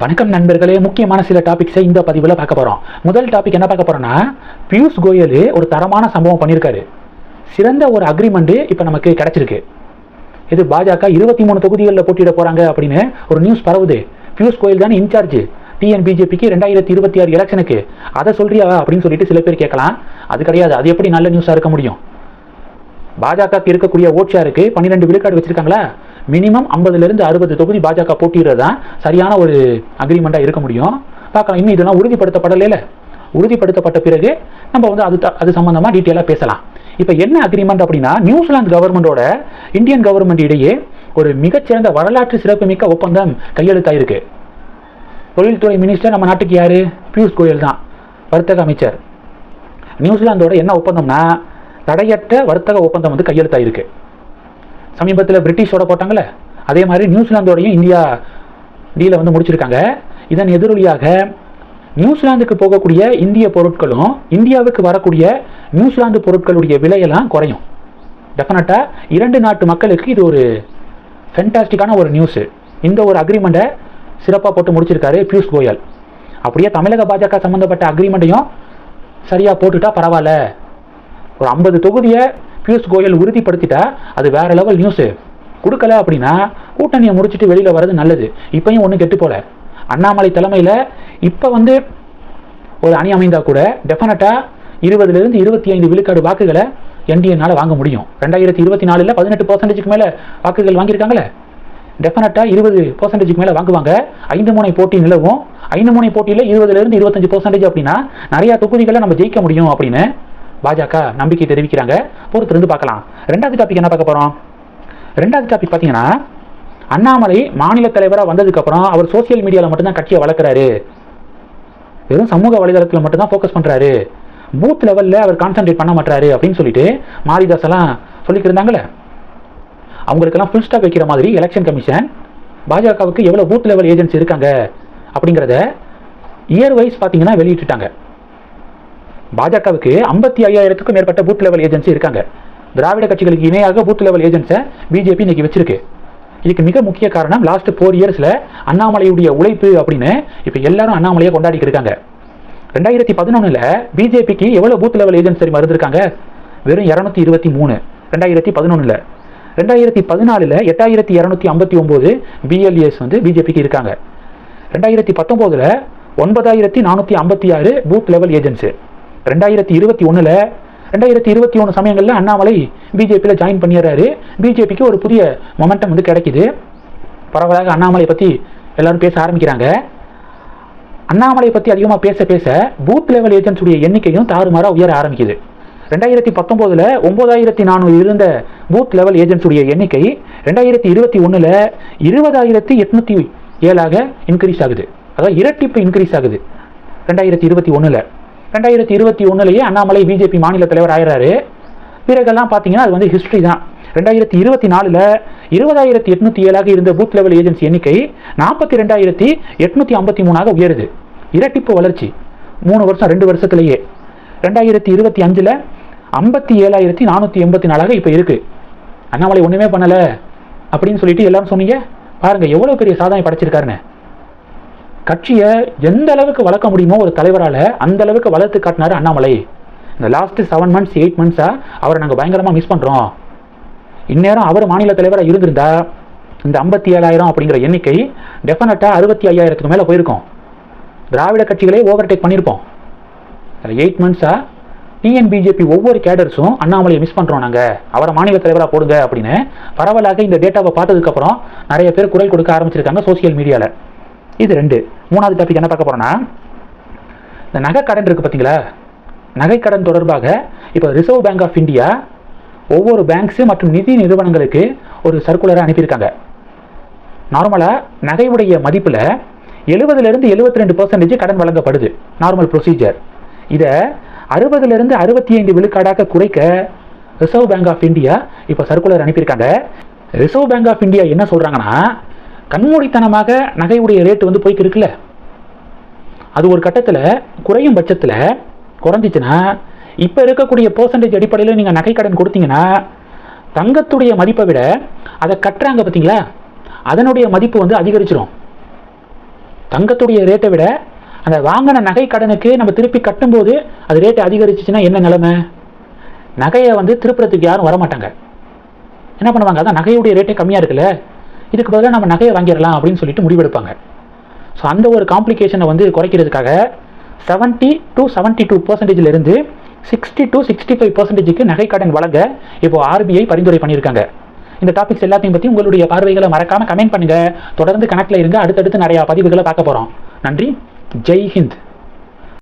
வணக்கம் நண்பர்களே முக்கியமான சில டாபிக்ஸை இந்த பதிவில் பார்க்க போகிறோம் முதல் டாபிக் என்ன பார்க்க போகிறோம்னா பியூஷ் கோயல் ஒரு தரமான சம்பவம் பண்ணியிருக்காரு சிறந்த ஒரு அக்ரிமெண்ட்டு இப்போ நமக்கு கிடைச்சிருக்கு. இது பாஜக இருபத்தி மூணு தொகுதிகளில் போட்டியிட போகிறாங்க அப்படின்னு ஒரு நியூஸ் பரவுது. பியூஷ் கோயல் தானே இன்சார்ஜ் டிஎன்பிஜேபிக்கு ரெண்டாயிரத்தி இருபத்தி ஆறு எலெக்ஷனுக்கு அதை சொல்றியா அப்படின்னு சொல்லிட்டு சில பேர் கேட்கலாம். அது கிடையாது. அது எப்படி நல்ல நியூஸாக இருக்க முடியும்? பாஜக இருக்கக்கூடிய ஓட் ஷேருக்கு பன்னிரெண்டு விழுக்காடு வச்சிருக்காங்களா? மினிமம் ஐம்பதுலேருந்து அறுபது தொகுதி பாஜக போட்டிடுறது தான் சரியான ஒரு அக்ரிமெண்ட்டாக இருக்க முடியும்? பார்க்கலாம். இன்னும் இதெல்லாம் உறுதிப்படுத்தப்படலையில உறுதிப்படுத்தப்பட்ட பிறகு நம்ம வந்து அது த- அது சம்மந்தமாக டீட்டெயிலாக பேசலாம். இப்போ என்ன அக்ரிமெண்ட் அப்படின்னா நியூசிலாந்து கவர்மெண்டோட இந்தியன் கவர்மெண்ட் இடையே ஒரு மிகச்சிறந்த வரலாற்று சிறப்புமிக்க ஒப்பந்தம் கையெழுத்தாயிருக்கு. தொழில்துறை மினிஸ்டர் நம்ம நாட்டுக்கு யார்? பியூஷ் கோயல் தான். வர்த்தக அமைச்சர். நியூசிலாந்தோட என்ன ஒப்பந்தம்னா தடையற்ற வர்த்தக ஒப்பந்தம் வந்து கையெழுத்தாயிருக்கு. சமீபத்தில் பிரிட்டிஷோட போட்டாங்கல்ல? அதே மாதிரி நியூசிலாந்தோடையும் இந்தியா டீலை வந்து முடிச்சிருக்காங்க. இதன் எதிரொலியாக நியூசிலாந்துக்கு போகக்கூடிய இந்திய பொருட்களும் இந்தியாவுக்கு வரக்கூடிய நியூசிலாந்து பொருட்களுடைய விலையெல்லாம் குறையும். டெஃபினட்டாக இரண்டு நாட்டு மக்களுக்கு இது ஒரு ஃபென்டாஸ்டிக்கான ஒரு நியூஸு இந்த ஒரு அக்ரிமெண்ட்டை சிறப்பாக போட்டு முடிச்சிருக்காரு பியூஷ் கோயல். அப்படியே தமிழக பாஜக சம்மந்தப்பட்ட அக்ரிமெண்ட்டையும் சரியாக போட்டுட்டா பரவாயில்ல. ஒரு ஐம்பது தொகுதியை பியூஷ் கோயல் உறுதிப்படுத்திட்டா? அது வேற லெவல் நியூஸு கொடுக்கல அப்படின்னா கூட்டணியை முடிச்சுட்டு வெளியில் வர்றது நல்லது. இப்பயும் ஒன்றும் கெட்டு போல. அண்ணாமலை தலைமையில் இப்போ வந்து ஒரு அணி அமைந்தால் கூட டெஃபினட்டாக இருபதுலேருந்து இருபத்தி ஐந்து விழுக்காடு வாக்குகளை என்டிஎனால் வாங்க முடியும். ரெண்டாயிரத்தி இருபத்தி நாலில் பதினெட்டு பர்சன்டேஜுக்கு மேலே வாக்குகள் வாங்கியிருக்காங்களே? டெஃபினட்டாக இருபது பர்சன்டேஜுக்கு மேலே வாங்குவாங்க. ஐந்து முனை போட்டி நிலவும். ஐந்து முனை போட்டியில் இருபதுலேருந்து இருபத்தஞ்சு பர்சன்டேஜ் அப்படின்னா நிறையா தொகுதிகளை நம்ம ஜெயிக்க முடியும் அப்படின்னு பாஜக நம்பிக்கை தெரிவிக்கிறாங்க. பொறுத்திருந்து பார்க்கலாம். ரெண்டாவது டாபிக் என்ன பார்க்க போகிறோம் ரெண்டாவது டாபிக் பார்த்தீங்கன்னா அண்ணாமலை மாநில தலைவராக வந்ததுக்கப்புறம் அவர் சோஷியல் மீடியாவில் மட்டும்தான் கட்சியை வளர்க்குறாரு. வெறும் சமூக வலைதளத்தில் மட்டும்தான் ஃபோக்கஸ் பண்ணுறாரு பூத் லெவலில் அவர் கான்சன்ட்ரேட் பண்ண மாட்டாரு அப்படின்னு சொல்லிட்டு மாரிதாஸ் எல்லாம் சொல்லிட்டு அவங்களுக்கெல்லாம் ஃபுல் ஸ்டாப் வைக்கிற மாதிரி எலெக்ஷன் கமிஷன் பாஜகவுக்கு எவ்வளோ பூத் லெவல் ஏஜென்ட்ஸ் இருக்காங்க அப்படிங்கிறத இயர் வைஸ் பார்த்தீங்கன்னா வெளியிட்டுட்டாங்க. பாஜகவுக்கு ஐம்பத்தி ஐயாயிரத்துக்கும் மேற்பட்ட பூத் லெவல் ஏஜென்சி இருக்காங்க. திராவிட கட்சிகளுக்கு இணையாக பூத் லெவல் ஏஜென்ட்ஸை பிஜேபி இன்னைக்கு வச்சிருக்கு. இதுக்கு மிக முக்கிய காரணம் லாஸ்ட் ஃபோர் இயர்ஸில் அண்ணாமலையுடைய உழைப்பு அப்படின்னு இப்போ எல்லாரும் அண்ணாமலையை கொண்டாடிட்டு இருக்காங்க. ரெண்டாயிரத்தி பதினொன்றில் பிஜேபிக்கு எவ்வளோ பூத் லெவல் ஏஜென்ட்ஸ் தெரியுமா இருந்திருக்காங்க? வெறும் இரநூத்தி இருபத்தி மூணு. ரெண்டாயிரத்தி பதினொன்றில் ரெண்டாயிரத்தி பதினாலில் எட்டாயிரத்தி இரநூத்தி ஐம்பத்தி ஒம்பது பிஎல்ஏஸ் வந்து பிஜேபிக்கு இருக்காங்க. ரெண்டாயிரத்தி பத்தொம்போதில் ஒன்பதாயிரத்தி நானூற்றி ஐம்பத்தி ஆறு பூத் லெவல் ஏஜென்ட்ஸு ரெண்டாயிரத்தி இருபத்தி ஒன்றில் ரெண்டாயிரத்தி இருபத்தி ஒன்று சமயங்களில் அண்ணாமலை பிஜேபியில் ஜாயின் பண்ணிடுறாரு. பிஜேபிக்கு ஒரு புதிய மொமெண்டம் வந்து கிடைக்குது. பரவலாக அண்ணாமலை பற்றி எல்லாரும் பேச ஆரம்பிக்கிறாங்க. அண்ணாமலை பற்றி அதிகமாக பேச பேச பூத் லெவல் ஏஜென்ட்ஸுடைய எண்ணிக்கையும் தாறுமாறாக உயர ஆரம்பிக்குது. ரெண்டாயிரத்தி பத்தொம்போதில் ஒம்பதாயிரத்தி நானூறு இருந்த பூத் லெவல் ஏஜென்ட்ஸுடைய எண்ணிக்கை ரெண்டாயிரத்தி இருபத்தி ஒன்றில் இருபதாயிரத்தி எட்நூற்றி ஏழாக இன்க்ரீஸ் ஆகுது. அதாவது இரட்டிப்பு இன்க்ரீஸ் ஆகுது. ரெண்டாயிரத்தி இருபத்தி ஒன்றில் ரெண்டாயிரத்தி இருபத்தி ஒன்றுலேயே அண்ணாமலை பிஜேபி மாநில தலைவர் ஆயிடுறாரு பிறகெல்லாம் பார்த்தீங்கன்னா அது வந்து ஹிஸ்ட்ரி தான். ரெண்டாயிரத்தி இருபத்தி நாலில் இருபதாயிரத்தி எட்நூற்றி ஏழாக இருந்த பூத் லெவல் ஏஜென்சி எண்ணிக்கை நாற்பத்தி ரெண்டாயிரத்தி எட்நூற்றி ஐம்பத்தி மூணாக உயருது. இரட்டிப்பு வளர்ச்சி. மூணு வருஷம் ரெண்டு வருஷத்துலேயே. ரெண்டாயிரத்தி இருபத்தி அஞ்சில் ஐம்பத்தி ஏழாயிரத்தி நானூற்றி எண்பத்தி நாலாக இப்போ இருக்குது அண்ணாமலை ஒன்றுமே பண்ணலை. அப்படின்னு சொல்லிட்டு எல்லாரும் சொன்னீங்க. பாருங்க எவ்வளோ பெரிய சாதனை படைச்சிருக்காருன்னு. கட்சியை எந்த அளவுக்கு வளர்க்க முடியுமோ ஒரு தலைவரால் அந்த அளவுக்கு வளர்த்து காட்டினார் அண்ணாமலை. இந்த லாஸ்ட் செவன் மந்த்ஸ் எயிட் மந்த்ஸாக அவரை நாங்கள் பயங்கரமாக மிஸ் பண்ணுறோம் இந்நேரம் அவர் மாநில தலைவராக இருந்திருந்தா இந்த ஐம்பத்தி ஏழாயிரம் அப்படிங்கிற எண்ணிக்கை டெஃபினட்டாக அறுபத்தி ஐயாயிரத்துக்கு மேலே போயிருக்கோம். திராவிட கட்சிகளே ஓவர்டேக் பண்ணியிருப்போம் எயிட் மந்த்ஸாக டிஎன்பிஜேபி ஒவ்வொரு கேடர்ஸும் அண்ணாமலையை மிஸ் பண்ணுறோம் நாங்கள் அவரை மாநில தலைவராக போடுங்க அப்படின்னு பரவலாக இந்த டேட்டாவை பார்த்ததுக்கப்புறம் நிறைய பேர் குரல் கொடுக்க ஆரம்பிச்சிருக்காங்க சோஷியல் மீடியாவில் இது ரெண்டு. மூணாவது டாபிக் என்ன பார்க்க போகிறோன்னா இந்த நகை கடன் இருக்குது பார்த்தீங்களா நகை கடன் தொடர்பாக இப்போ ரிசர்வ் பேங்க் ஆஃப் இந்தியா ஒவ்வொரு பேங்க்ஸு மற்றும் நிதி நிறுவனங்களுக்கு ஒரு சர்க்குலரை அனுப்பியிருக்காங்க. நார்மலாக நகையுடைய மதிப்பில் எழுபதுலேருந்து எழுபத்தி ரெண்டு பர்சன்டேஜ் கடன் வழங்கப்படுது. நார்மல் ப்ரொசீஜர் இதை அறுபதுலேருந்து அறுபத்தி ஐந்து விழுக்காடாக குறைக்க ரிசர்வ் பேங்க் ஆஃப் இந்தியா இப்போ சர்க்குலர் அனுப்பியிருக்காங்க. ரிசர்வ் பேங்க் ஆஃப் இந்தியா என்ன சொல்கிறாங்கன்னா கண்மூடித்தனமாக நகையுடைய ரேட்டு வந்து போய்க்கு இருக்குல்ல? அது ஒரு கட்டத்தில் குறையும் பட்சத்தில் குறைஞ்சிச்சுன்னா இப்போ இருக்கக்கூடிய பர்சன்டேஜ் அடிப்படையில் நீங்கள் நகை கடன் கொடுத்தீங்கன்னா தங்கத்துடைய மதிப்பை விட அதை கட்டுறாங்க பார்த்தீங்களா? அதனுடைய மதிப்பு வந்து அதிகரிச்சிடும் தங்கத்துடைய ரேட்டை விட அந்த வாங்கின நகை கடனுக்கு நம்ம திருப்பி கட்டும்போது அது ரேட்டு அதிகரிச்சிச்சுன்னா என்ன நிலைமை? நகையை வந்து திருப்புறத்துக்கு யாரும் வரமாட்டாங்க. என்ன பண்ணுவாங்க? அதான் நகையுடைய ரேட்டே கம்மியாக இருக்குல்ல? இதுக்கு பதிலாக நம்ம நகையை வாங்கிடலாம் அப்படின்னு சொல்லிட்டு முடிவெடுப்பாங்க. ஸோ அந்த ஒரு காம்ப்ளிகேஷனை வந்து குறைக்கிறதுக்காக செவன்ட்டி டு செவன்ட்டி டூ பர்சன்டேஜிலிருந்து சிக்ஸ்டி டு சிக்ஸ்டி ஃபைவ் பர்சன்டேஜுக்கு நகைக்கடன் வழங்க இப்போது ஆர்பிஐ பரிந்துரை பண்ணியிருக்காங்க. இந்த டாபிக்ஸ் எல்லாத்தையும் பற்றி உங்களுடைய பார்வைகளை மறக்காமல் கமெண்ட் பண்ணுங்கள் தொடர்ந்து கணக்கில் இருங்க. அடுத்தடுத்து நிறையா பதிவுகளை பார்க்க போகிறோம் நன்றி. ஜெய் ஹிந்த்.